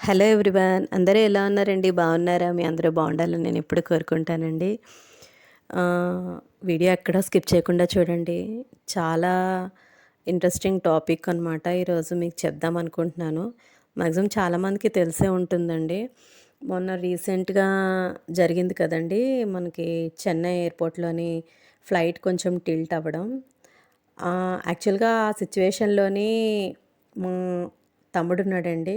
Hello everyone. అందరూ ఎలా ఉన్నారండి? బాగున్నారా? మీ అందరూ బాగుండాలని నేను ఎప్పుడు కోరుకుంటానండి. వీడియో ఎక్కడ స్కిప్ చేయకుండా చూడండి. చాలా ఇంట్రెస్టింగ్ టాపిక్ అనమాట ఈరోజు మీకు చెప్దాం అనుకుంటున్నాను. మ్యాక్సిమం చాలామందికి తెలిసే ఉంటుందండి. మొన్న రీసెంట్గా జరిగింది కదండి. మనకి చెన్నై ఎయిర్పోర్ట్లోని ఫ్లైట్ కొంచెం టిల్ట్ అవ్వడం. యాక్చువల్గా ఆ సిచ్యువేషన్లోని మా తమ్ముడు ఉన్నాడండి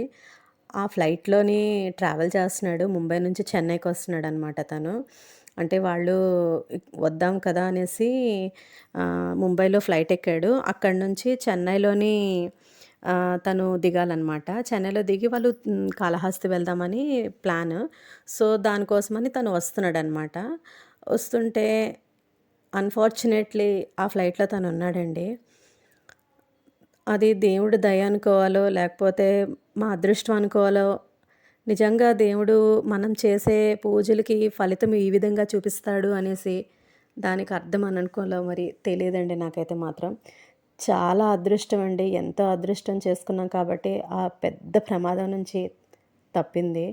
ఆ ఫ్లైట్లోని ట్రావెల్ చేస్తున్నాడు. ముంబై నుంచి చెన్నైకి వస్తున్నాడు అనమాట తను. అంటే వాళ్ళు వద్దాం కదా అనేసి ముంబైలో ఫ్లైట్ ఎక్కాడు. అక్కడి నుంచి చెన్నైలోని తను దిగాలన్నమాట చెన్నైలో దిగి వాళ్ళు కాళహస్తి వెళ్దామని ప్లాన్. సో దానికోసమని తను వస్తున్నాడు అనమాట వస్తుంటే అన్ఫార్చునేట్లీ ఆ ఫ్లైట్లో తను ఉన్నాడండి. అది దేవుడు దయ అనుకోవాలో లేకపోతే మా అదృష్టం అనుకోవాలో? నిజంగా దేవుడు మనం చేసే పూజలకి ఫలితం ఈ విధంగా చూపిస్తాడు అనేసి దానికి అర్థం అని అనుకోవాలో మరి తెలియదండి నాకైతే మాత్రం. చాలా అదృష్టం అండి. ఎంతో అదృష్టం చేసుకున్నాం కాబట్టి ఆ పెద్ద ప్రమాదం నుంచి తప్పింది.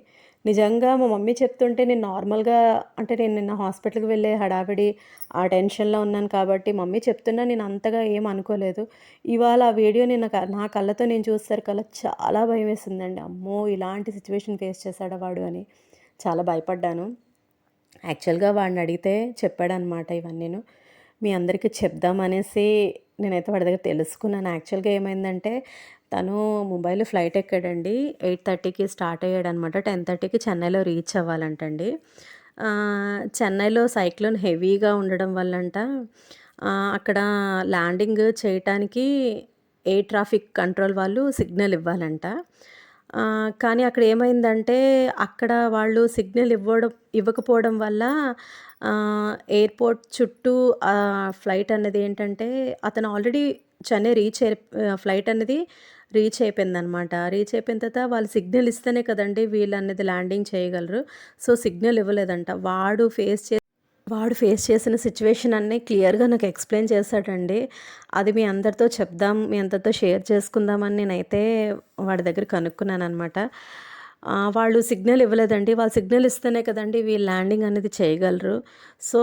నిజంగా మా మమ్మీ చెప్తుంటే నేను నార్మల్గా అంటే నేను నిన్న హాస్పిటల్కి వెళ్ళే హడావిడి ఆ టెన్షన్లో ఉన్నాను కాబట్టి మమ్మీ చెప్తున్నా నేను అంతగా ఏం అనుకోలేదు. ఇవాళ ఆ వీడియో నేను నా కళ్ళతో నేను చూస్తారు కల చాలా భయం వేసిందండి. అమ్మో! ఇలాంటి సిచ్యువేషన్ ఫేస్ చేశాడా వాడు అని చాలా భయపడ్డాను. యాక్చువల్గా వాడిని అడిగితే చెప్పాడనమాట నేను. మీ అందరికీ చెప్దామనేసి నేనైతే వాడి దగ్గర తెలుసుకున్నాను. యాక్చువల్గా ఏమైందంటే తను ముంబైలో ఫ్లైట్ ఎక్కాడండి. ఎయిట్ థర్టీకి స్టార్ట్ అయ్యాడనమాట. టెన్ థర్టీకి చెన్నైలో రీచ్ అవ్వాలంటండి. చెన్నైలో సైక్లోన్ హెవీగా ఉండడం వల్లంట. అక్కడ ల్యాండింగ్ చేయటానికి ఎయిర్ ట్రాఫిక్ కంట్రోల్ వాళ్ళు సిగ్నల్ ఇవ్వాలంట. కానీ అక్కడ ఏమైందంటే అక్కడ వాళ్ళు సిగ్నల్ ఇవ్వడం ఇవ్వకపోవడం వల్ల ఎయిర్పోర్ట్ చుట్టూ ఫ్లైట్ అనేది ఏంటంటే అతను ఆల్రెడీ చెన్నై రీచ్ అయి ఫ్లైట్ అనేది రీచ్ అయిపోయిందనమాట. రీచ్ అయిపోయిన తర్వాత వాళ్ళు సిగ్నల్ ఇస్తేనే కదండి వీళ్ళు అనేది ల్యాండింగ్ చేయగలరు. సో సిగ్నల్ ఇవ్వలేదంట. వాడు ఫేస్ చే వాడు ఫేస్ చేసిన సిచ్యువేషన్ అన్నీ క్లియర్గా నాకు ఎక్స్ప్లెయిన్ చేశాడండి. అది మీ అందరితో చెప్దాం మీ అందరితో షేర్ చేసుకుందామని నేనైతే వాడి దగ్గర కనుక్కున్నాను అనమాట వాళ్ళు సిగ్నల్ ఇవ్వలేదండి. వాళ్ళు సిగ్నల్ ఇస్తేనే కదండి వీళ్ళు ల్యాండింగ్ అనేది చేయగలరు. సో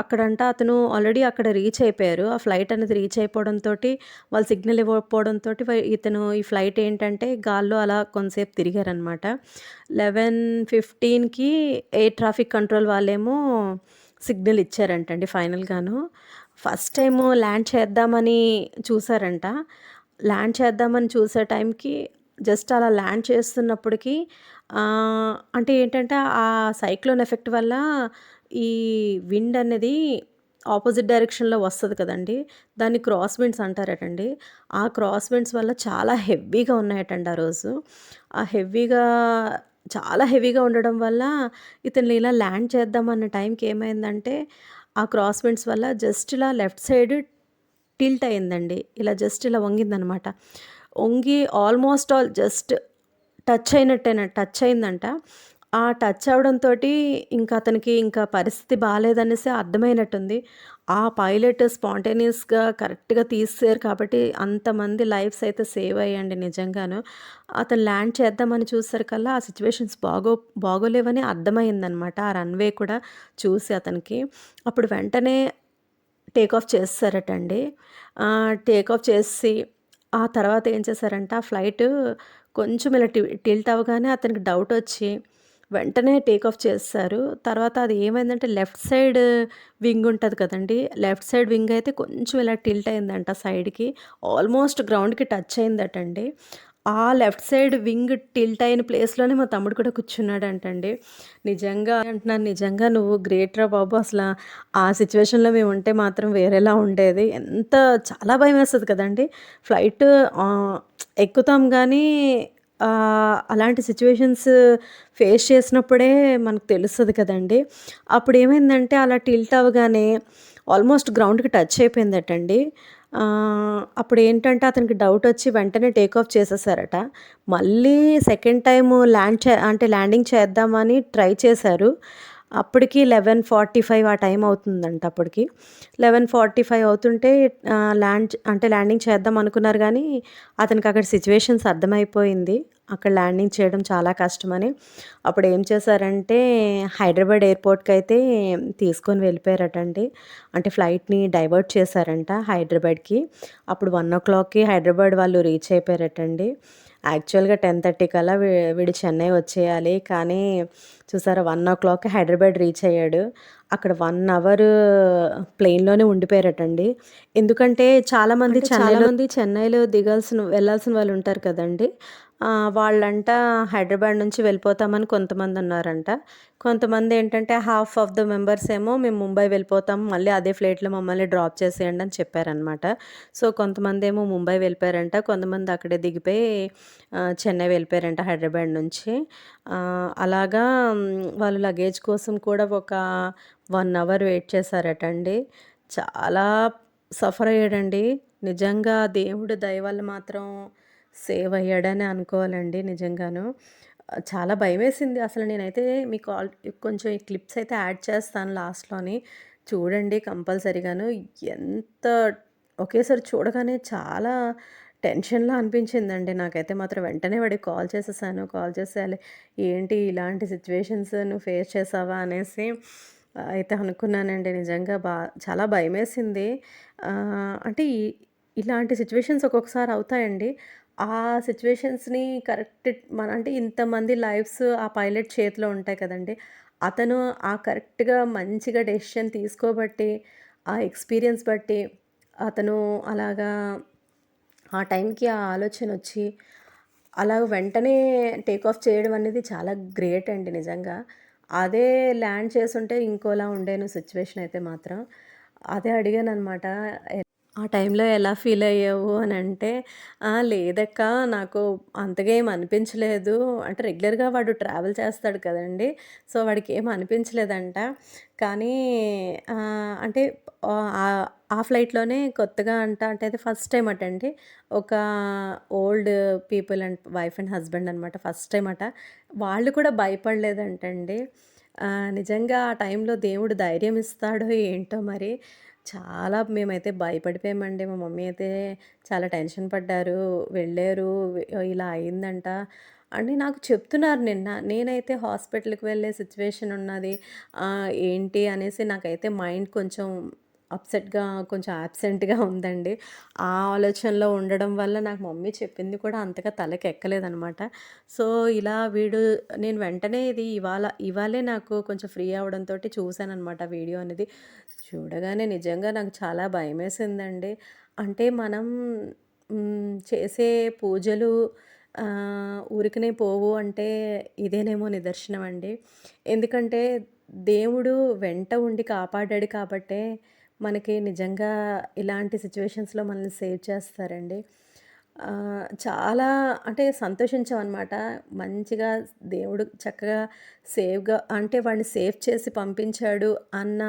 అక్కడంట అతను ఆల్రెడీ అక్కడ రీచ్ అయిపోయారు. ఆ ఫ్లైట్ అనేది రీచ్ అయిపోవడంతో వాళ్ళు సిగ్నల్ ఇవ్వకపోవడంతో ఇతను ఈ ఫ్లైట్ ఏంటంటే గాల్లో అలా కొంతసేపు తిరిగారనమాట లెవెన్ ఫిఫ్టీన్కి ఎయిర్ ట్రాఫిక్ కంట్రోల్ వాళ్ళేమో సిగ్నల్ ఇచ్చారంటండి ఫైనల్గాను ఫస్ట్ టైము ల్యాండ్ చేద్దామని చూసారంట. ల్యాండ్ చేద్దామని చూసే టైంకి జస్ట్ అలా ల్యాండ్ చేస్తున్నప్పటికీ అంటే ఏంటంటే ఆ సైక్లోన్ ఎఫెక్ట్ వల్ల ఈ విండ్ అనేది ఆపోజిట్ డైరెక్షన్లో వస్తుంది కదండి. దాన్ని క్రాస్ విండ్స్ అంటారటండి. ఆ క్రాస్ విండ్స్ వల్ల చాలా హెవీగా ఉన్నాయటండి ఆ రోజు. ఆ హెవీగా చాలా హెవీగా ఉండడం వల్ల ఇతను ఇలా ల్యాండ్ చేద్దామన్న టైంకి ఏమైందంటే ఆ క్రాస్ విండ్స్ వల్ల జస్ట్ ఇలా లెఫ్ట్ సైడ్ టిల్ట్ అయిందండి. ఇలా జస్ట్ ఇలా వంగిందనమాట. వంగి ఆల్మోస్ట్ ఆల్ జస్ట్ టచ్ అయినట్టేనా టచ్ అయిందంట. ఆ టచ్ అవడంతో ఇంకా అతనికి ఇంకా పరిస్థితి బాగాలేదనేసి అర్థమైనట్టుంది. ఆ పైలట్ స్పాంటేనియస్గా కరెక్ట్గా తీసారు కాబట్టి అంతమంది లైఫ్స్ అయితే సేవ్ అయ్యండి నిజంగాను. అతను ల్యాండ్ చేద్దామని చూసారు కల్లా ఆ సిచ్యువేషన్స్ బాగో బాగోలేవని అర్థమైందనమాట ఆ రన్వే కూడా చూసి అతనికి. అప్పుడు వెంటనే టేక్ ఆఫ్ చేస్తారటండి టేక్ ఆఫ్ చేసి ఆ తర్వాత ఏం చేశారంటే ఆ ఫ్లైట్ కొంచెం ఇలా టిల్ట్ అవ్వగానే అతనికి డౌట్ వచ్చి వెంటనే టేక్ ఆఫ్ చేస్తారు. తర్వాత అది ఏమైందంటే లెఫ్ట్ సైడ్ వింగ్ ఉంటుంది కదండి లెఫ్ట్ సైడ్ వింగ్ అయితే కొంచెం ఇలా టిల్ట్ అయిందంట సైడ్కి ఆల్మోస్ట్ గ్రౌండ్కి టచ్ అయిందటండి. ఆ లెఫ్ట్ సైడ్ వింగ్ టిల్ట్ అయిన ప్లేస్లోనే మా తమ్ముడు కూడా కూర్చున్నాడంటండి. నిజంగా అంటున్నాను నిజంగా నువ్వు గ్రేట్ రా బాబు అసలు ఆ సిచ్యువేషన్లో మేము ఉంటే మాత్రం వేరేలా ఉండేది. ఎంత చాలా భయం వేస్తుంది కదండి. ఫ్లైట్ ఎక్కుతాం కానీ అలాంటి సిచ్యువేషన్స్ ఫేస్ చేసినప్పుడే మనకు తెలుస్తుంది కదండి. అప్పుడు ఏమైందంటే అలా టిల్ట్ అవ్వగానే ఆల్మోస్ట్ గ్రౌండ్కి టచ్ అయిపోయిందటండి. అప్పుడు ఏంటంటే అతనికి డౌట్ వచ్చి వెంటనే టేక్ ఆఫ్ చేసేసారట. మళ్ళీ సెకండ్ టైం ల్యాండ్ చే అంటే ల్యాండింగ్ చేద్దామని ట్రై చేశారు. అప్పటికి లెవెన్ ఫార్టీ ఫైవ్ ఆ టైం అవుతుందంట అప్పటికి. లెవెన్ ఫార్టీ ఫైవ్ అవుతుంటే ల్యాండ్ అంటే ల్యాండింగ్ చేద్దాం అనుకున్నారు కానీ అతనికి అక్కడ సిచ్యువేషన్స్ అర్థమైపోయింది. అక్కడ ల్యాండింగ్ చేయడం చాలా కష్టమని. అప్పుడు ఏం చేశారంటే హైదరాబాద్ ఎయిర్పోర్ట్కి అయితే తీసుకొని వెళ్ళిపోయారటండి. అంటే ఫ్లైట్ని డైవర్ట్ చేశారంట హైదరాబాద్కి. అప్పుడు వన్ ఓ క్లాక్కి హైదరాబాద్ వాళ్ళు రీచ్ అయిపోయారటండి. యాక్చువల్గా టెన్ థర్టీ కల్లా వీడు చెన్నై వచ్చేయాలి. కానీ చూసారా వన్ ఓ క్లాక్కి హైదరాబాద్ రీచ్ అయ్యాడు. అక్కడ వన్ అవర్ ప్లేన్లోనే ఉండిపోయారటండి. ఎందుకంటే చాలామంది చాలామంది చెన్నైలో దిగాల్సిన వెళ్ళాల్సిన వాళ్ళు ఉంటారు కదండి. వాళ్ళంట హైదరాబాద్ నుంచి వెళ్ళిపోతామని కొంతమంది ఉన్నారంట. కొంతమంది ఏంటంటే హాఫ్ ఆఫ్ ద మెంబర్స్ ఏమో మేము ముంబై వెళ్ళిపోతాం మళ్ళీ అదే ఫ్లైట్లో మమ్మల్ని డ్రాప్ చేసేయండి అని చెప్పారనమాట సో కొంతమంది ఏమో ముంబై వెళ్ళిపోయారంట కొంతమంది అక్కడే దిగిపోయి చెన్నై వెళ్ళిపోయారంట హైదరాబాద్ నుంచి. అలాగా వాళ్ళు లగేజ్ కోసం కూడా ఒక వన్ అవర్ వెయిట్ చేశారట అండి చాలా సఫర్ అయ్యాడండి. నిజంగా దేవుడు దయ వల్ల మాత్రం సేవ్ అయ్యాడని అనుకోవాలండి నిజంగాను. చాలా భయమేసింది. అసలు నేనైతే మీకు ఆల్ కొంచెం ఈ క్లిప్స్ అయితే యాడ్ చేస్తాను లాస్ట్లోని చూడండి కంపల్సరీగాను. ఎంత ఒకేసారి చూడగానే చాలా టెన్షన్లా అనిపించిందండి. నాకైతే మాత్రం వెంటనే వాడికి కాల్ చేసేసాను. కాల్ చేసేయాలి. ఏంటి ఇలాంటి సిచ్యువేషన్స్ నువ్వు ఫేస్ చేసావా అనేసి అయితే అనుకున్నానండి. నిజంగా బా చాలా భయమేసింది. అంటే ఇలాంటి సిచ్యువేషన్స్ ఒక్కొక్కసారి అవుతాయండి. ఆ సిచ్యువేషన్స్‌ని కరెక్ట్ మన అంటే ఇంతమంది లైఫ్స్ ఆ పైలట్ చేతిలో ఉంటాయి కదండీ! అతను ఆ కరెక్ట్‌గా మంచిగా డెసిషన్ తీసుకోబట్టి, ఆ ఎక్స్‌పీరియన్స్ బట్టి, అతను అలాగా ఆ టైంకి ఆ ఆలోచన వచ్చి అలా వెంటనే టేక్ ఆఫ్ చేయడం అనేది చాలా గ్రేట్ అండి నిజంగా. అదే ల్యాండ్ చేసుంటే ఇంకోలా ఉండేను సిచ్యువేషన్ అయితే మాత్రం. అదే అడిగాను అనమాట ఆ టైంలో ఎలా ఫీల్ అయ్యావు అని అంటే లేదక్క నాకు అంతగా ఏమి అనిపించలేదు. అంటే రెగ్యులర్గా వాడు ట్రావెల్ చేస్తాడు కదండి సో వాడికి ఏం అనిపించలేదంట. కానీ అంటే ఆ ఫ్లైట్లోనే కొత్తగా అంట అంటే అది ఫస్ట్ టైం అట అండి. ఒక old people and wife and husband అనమాట ఫస్ట్ టైం అట. వాళ్ళు కూడా భయపడలేదంటండి. నిజంగా ఆ టైంలో దేవుడు ధైర్యం ఇస్తాడో ఏంటో మరి చాలా మేమైతే భయపడిపోయామండి. మా మమ్మీ అయితే చాలా టెన్షన్ పడ్డారు. వెళ్ళారు. ఇలా అయిందంట అని నాకు చెప్తున్నారు నిన్న. నేనైతే హాస్పిటల్‌కి వెళ్ళే సిచ్యువేషన్ ఉన్నది. ఏంటి అనేసి నాకైతే మైండ్ కొంచెం అప్సెట్‌గా కొంచెం యాబ్సెంట్‌గా ఉందండి. ఆ ఆలోచనలో ఉండడం వల్ల నాకు మమ్మీ చెప్పింది కూడా అంతగా తలకెక్కలేదనమాట. సో, ఇలా వీడు నేను వెంటనే ఇది ఇవాళ ఇవాళే నాకు కొంచెం ఫ్రీ అవడంతో చూశానమాట వీడియో అనేది. చూడగానే నిజంగా నాకు చాలా భయమేసిందండి. అంటే మనం చేసే పూజలు ఊరికనే పోవు అంటే ఇదేనేమో నిదర్శనం అండి. ఎందుకంటే దేవుడు వెంట ఉండి కాపాడాడు కాబట్టే మనకి నిజంగా ఇలాంటి సిచ్యువేషన్స్‌లో మనల్ని సేవ్ చేస్తారండి. చాలా అంటే సంతోషించామనమాట. మంచిగా దేవుడు చక్కగా సేఫ్గా అంటే వాడిని సేఫ్ చేసి పంపించాడు అన్న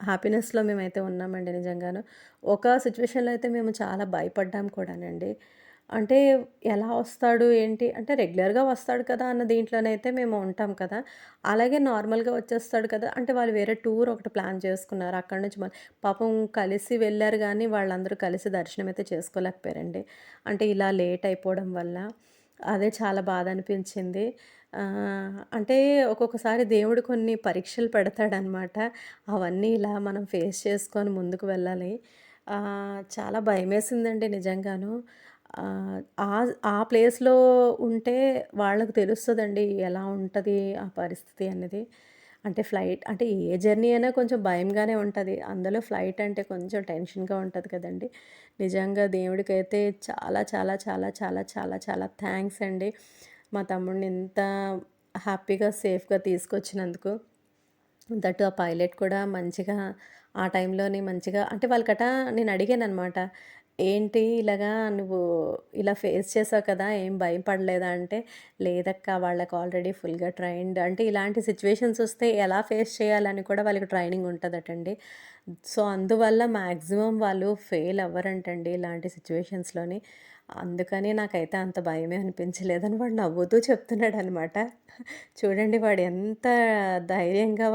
హ్యాపీనెస్‌లో మేమైతే ఉన్నామండి నిజంగాను. ఒక సిచ్యువేషన్‌లో అయితే మేము చాలా భయపడ్డాం కూడానండి. అంటే ఎలా వస్తాడు ఏంటి అంటే రెగ్యులర్‌గా వస్తాడు కదా అన్న దీంట్లోనైతే మేము ఉంటాం కదా! అలాగే నార్మల్‌గా వచ్చేస్తాడు కదా! అంటే వాళ్ళు వేరే టూర్ ఒకటి ప్లాన్ చేసుకున్నారు. అక్కడి నుంచి మళ్ళీ పాపం కలిసి వెళ్ళారు కానీ వాళ్ళందరూ కలిసి దర్శనం అయితే చేసుకోలేకపోయారండి. అంటే ఇలా లేట్ అయిపోవడం వల్ల. అదే చాలా బాధ అనిపించింది. అంటే ఒక్కొక్కసారి దేవుడు కొన్ని పరీక్షలు పెడతాడనమాట. అవన్నీ ఇలా మనం ఫేస్ చేసుకొని ముందుకు వెళ్ళాలి. చాలా భయమేసిందండి నిజంగాను. ఆ ఆ ప్లేస్‌లో ఉంటే వాళ్ళకు తెలుస్తుందండి ఎలా ఉంటుంది ఆ పరిస్థితి అనేది. అంటే ఫ్లైట్ అంటే ఏ జర్నీ అయినా కొంచెం భయంగానే ఉంటుంది అందులో ఫ్లైట్ అంటే కొంచెం టెన్షన్‌గా ఉంటుంది కదండి నిజంగా దేవుడికైతే చాలా చాలా చాలా చాలా చాలా చాలా థ్యాంక్స్ అండి. మా తమ్ముడిని ఇంత హ్యాపీగా సేఫ్‌గా తీసుకొచ్చినందుకు. దట్ ఆ పైలట్ కూడా మంచిగా ఆ టైంలోనే మంచిగా అంటే వాళ్ళకట నేను అడిగాను అనమాట ఏంటి ఇలాగా నువ్వు ఇలా ఫేస్ చేసావు కదా! ఏం భయం పడలేదా అంటే, లేదక్క వాళ్ళకి ఆల్రెడీ ఫుల్‌గా ట్రైన్డ్ అంటే ఇలాంటి సిచ్యువేషన్స్ వస్తే ఎలా ఫేస్ చేయాలని కూడా వాళ్ళకి ట్రైనింగ్ ఉంటుందటండి సో, అందువల్ల మ్యాక్సిమం వాళ్ళు ఫెయిల్ అవ్వరంటండి ఇలాంటి సిచ్యువేషన్స్‌లోని. అందుకని నాకైతే అంత భయమే అనిపించలేదని వాడు నవ్వుతూ చెప్తున్నాడనమాట. చూడండి వాడు ఎంత ధైర్యంగా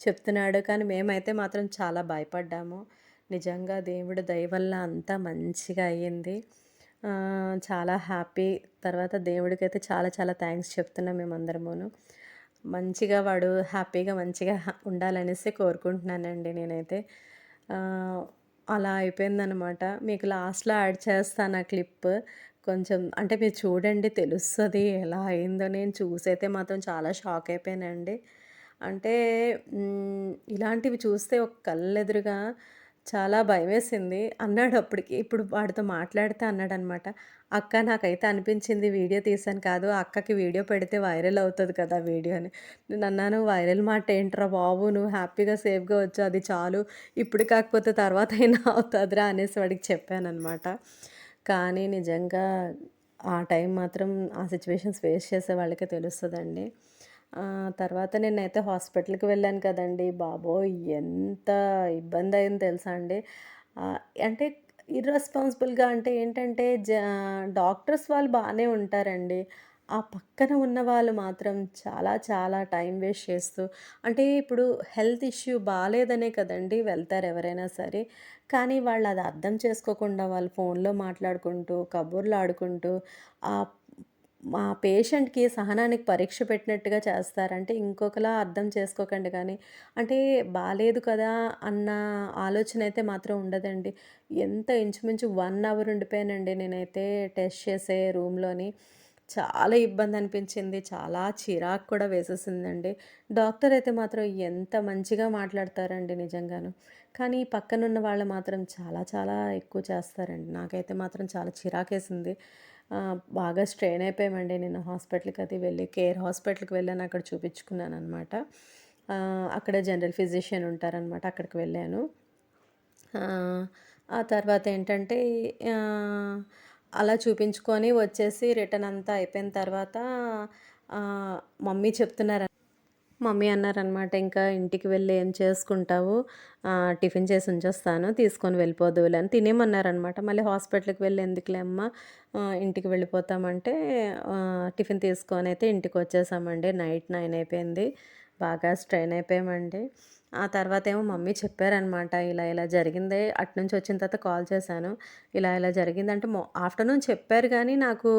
చెప్తున్నాడు. కానీ మేమైతే మాత్రం చాలా భయపడ్డాము. నిజంగా దేవుడి దయ వల్ల అంతా మంచిగా అయ్యింది. చాలా హ్యాపీ. తర్వాత దేవుడికైతే చాలా చాలా థ్యాంక్స్ చెప్తున్నాం మేమందరమును. మంచిగా వాడు హ్యాపీగా మంచిగా ఉండాలనేసి కోరుకుంటున్నానండి నేనైతే. అలా అయిపోయిందనమాట మీకు లాస్ట్లో యాడ్ చేస్తాను ఆ క్లిప్. కొంచెం అంటే మీరు చూడండి తెలుస్తుంది ఎలా అయిందో. నేను చూసైతే మాత్రం చాలా షాక్ అయిపోయానండి. అంటే ఇలాంటివి చూస్తే ఒక కళ్ళెదురుగా చాలా భయమేసింది. అన్నాడు అప్పటికి ఇప్పుడు వాడితో మాట్లాడితే అన్నాడనమాట. అక్క నాకైతే అనిపించింది వీడియో తీసాను కాదు. అక్కకి వీడియో పెడితే వైరల్ అవుతుంది కదా వీడియో అని. నేను అన్నాను వైరల్ మాట ఏంట్రా బాబు? నువ్వు హ్యాపీగా సేఫ్గా వచ్చు అది చాలు. ఇప్పుడు కాకపోతే తర్వాత అయినా అవుతుందిరా అనేసి వాడికి చెప్పాను అనమాట కానీ నిజంగా ఆ టైం మాత్రం ఆ సిచ్యువేషన్స్ ఫేస్ చేసే వాళ్ళకే తెలుస్తుందండి. తర్వాత నేనైతే హాస్పిటల్కి వెళ్ళాను కదండి. బాబోయ్! ఎంత ఇబ్బంది అయింది తెలుసా అండి. అంటే ఇర్రెస్పాన్సిబుల్గా అంటే ఏంటంటే జ డాక్టర్స్ వాళ్ళు బాగానే ఉంటారండి. ఆ పక్కన ఉన్న వాళ్ళు మాత్రం చాలా చాలా టైం వేస్ట్ చేస్తూ అంటే ఇప్పుడు హెల్త్ ఇష్యూ బాగాలేదనే కదండి వెళ్తారు ఎవరైనా సరే. కానీ వాళ్ళు అది అర్థం చేసుకోకుండా వాళ్ళు ఫోన్లో మాట్లాడుకుంటూ కబుర్లు ఆడుకుంటూ ఆ మా పేషెంట్‌కి సహనానికి పరీక్ష పెట్టినట్టుగా చేస్తారంటే ఇంకొకలా అర్థం చేసుకోకండి కానీ, అంటే బాగాలేదు కదా అన్న ఆలోచన అయితే మాత్రం ఉండదండి. ఎంత ఇంచుమించు వన్ అవర్ ఉండిపోయానండి నేనైతే టెస్ట్ చేసే రూమ్‌లోని. చాలా ఇబ్బంది అనిపించింది. చాలా చిరాకు కూడా వేసేసిందండి. డాక్టర్ అయితే మాత్రం ఎంత మంచిగా మాట్లాడతారండి నిజంగాను. కానీ పక్కనున్న వాళ్ళు మాత్రం చాలా చాలా ఎక్కువ చేస్తారండి. నాకైతే మాత్రం చాలా చిరాకేసింది. బాగా స్ట్రెయిన్ అయిపోయామండి నేను హాస్పిటల్‌కి అది వెళ్ళి కేర్ హాస్పిటల్‌కి వెళ్ళాను. అక్కడ చూపించుకున్నాను అనమాట అక్కడ జనరల్ ఫిజిషియన్ ఉంటారనమాట. అక్కడికి వెళ్ళాను. ఆ తర్వాత ఏంటంటే అలా చూపించుకొని వచ్చేసి రిటర్న్ అంతా అయిపోయిన తర్వాత మమ్మీ చెప్తున్నారు మమ్మీ అన్నారనమాట ఇంకా ఇంటికి వెళ్ళి ఏం చేసుకుంటావు? టిఫిన్ చేసి ఉంచేస్తాను తీసుకొని వెళ్ళిపోదువులే అని తినేమన్నారనమాట. మళ్ళీ హాస్పిటల్కి వెళ్ళి ఎందుకులే అమ్మ? ఇంటికి వెళ్ళిపోతామంటే టిఫిన్ తీసుకొని అయితే ఇంటికి వచ్చేసామండి. నైట్ నైన్ అయిపోయింది బాగా స్ట్రెయిన్ అయిపోయామండి. ఆ తర్వాత ఏమో మమ్మీ చెప్పారనమాట ఇలా ఇలా జరిగింది అటు నుంచి వచ్చిన తర్వాత కాల్ చేశాను ఇలా ఇలా జరిగిందంటే మొ ఆఫ్టర్నూన్ చెప్పారు కానీ నాకు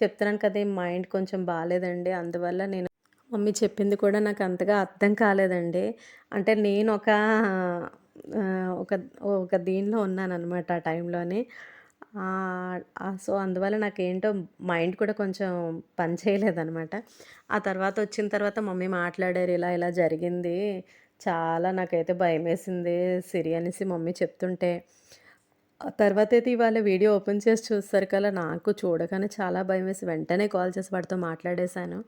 చెప్తున్నాను కదా మైండ్ కొంచెం బాగాలేదండి అందువల్ల నేను మమ్మీ చెప్పింది కూడా నాకు అంతగా అర్థం కాలేదండి. అంటే నేను ఒక ఒక ఒక దీనిలో ఉన్నాననమాట ఆ టైంలోని. సో, అందువల్ల నాకేంటో మైండ్ కూడా కొంచెం పని చేయలేదనమాట. ఆ తర్వాత వచ్చిన తర్వాత మమ్మీ మాట్లాడారు. ఇలా ఇలా జరిగింది. చాలా నాకైతే భయం వేసింది సిరి అనేసి మమ్మీ చెప్తుంటే. తర్వాత అయితే ఇవాళ వీడియో ఓపెన్ చేసి చూసేసరికల్లా నాకు చూడగానే చాలా భయమేసి వెంటనే కాల్ చేసి వాడితో మాట్లాడేశాను.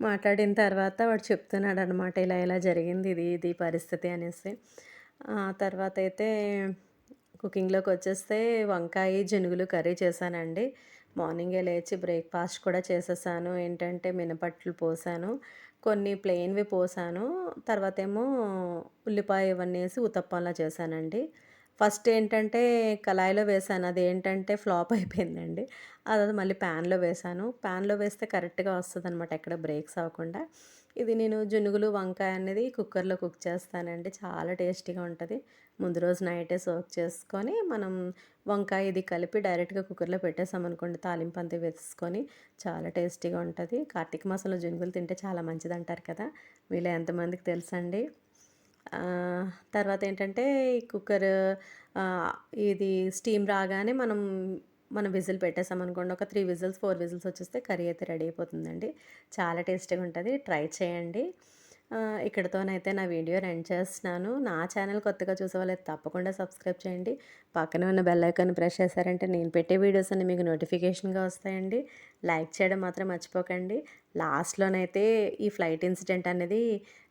మాట్లాడిన తర్వాత వాడు చెప్తున్నాడు అనమాట ఇలా ఇలా జరిగింది ఇది ఇది పరిస్థితి అనేసి. తర్వాత అయితే కుకింగ్‌లోకి వచ్చేస్తే వంకాయ, జనుగులు కర్రీ చేశానండి. మార్నింగే లేచి బ్రేక్‌ఫాస్ట్ కూడా చేసేసాను. ఏంటంటే మినపట్లు పోసాను. కొన్ని ప్లెయిన్‌వి పోసాను. తర్వాత ఏమో ఉల్లిపాయ ఇవన్నీ వేసి ఉతప్పంలా చేశానండి. ఫస్ట్ ఏంటంటే కళాయిలో వేశాను. ఏంటంటే ఫ్లాప్ అయిపోయిందండి. అది మళ్ళీ ప్యాన్‌లో వేశాను. ప్యాన్‌లో వేస్తే కరెక్ట్‌గా వస్తుంది అనమాట ఎక్కడ బ్రేక్స్ అవ్వకుండా. ఇది నేను జునుగులు, వంకాయ అనేది కుక్కర్‌లో కుక్ చేస్తానండి. చాలా టేస్టీగా ఉంటుంది ముందు రోజు నైటే సోక్ చేసుకొని మనం వంకాయ ఇది కలిపి డైరెక్ట్‌గా కుక్కర్‌లో పెట్టేసామనుకోండి తాలింపు అంతా వేసుకొని చాలా టేస్టీగా ఉంటుంది కార్తీక మాసంలో జునుగులు తింటే చాలా మంచిదంటారు కదా! వీళ్ళు ఎంతమందికి తెలుసండి? తర్వాత ఏంటంటే ఈ కుక్కర్ ఇది స్టీమ్ రాగానే మనం మనం విజిల్ పెట్టేసామనుకోండి ఒక త్రీ విజిల్స్, ఫోర్ విజిల్స్ వచ్చేస్తే కర్రీ అయితే రెడీ అయిపోతుందండి. చాలా టేస్టీగా ఉంటుంది ట్రై చేయండి. ఇక్కడితోనైతే నా వీడియో ఎండ్ చేస్తున్నాను. నా ఛానల్ కొత్తగా చూసేవాళ్ళైతే తప్పకుండా సబ్స్క్రైబ్ చేయండి. పక్కనే ఉన్న బెల్ ఐకాన్ ప్రెస్ చేశారంటే నేను పెట్టే వీడియోస్ అన్నీ మీకు నోటిఫికేషన్‌గా వస్తాయండి. లైక్ చేయడం మాత్రం మర్చిపోకండి. లాస్ట్‌లోనైతే ఈ ఫ్లైట్ ఇన్సిడెంట్ అనేది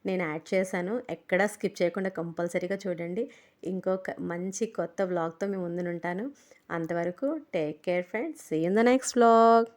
నేను యాడ్ చేశాను. ఎక్కడా స్కిప్ చేయకుండా కంపల్సరీగా చూడండి. ఇంకొక మంచి కొత్త వ్లాగ్‌తో మీ ముందునుంటాను. అంతవరకు take care friends. See in the next vlog.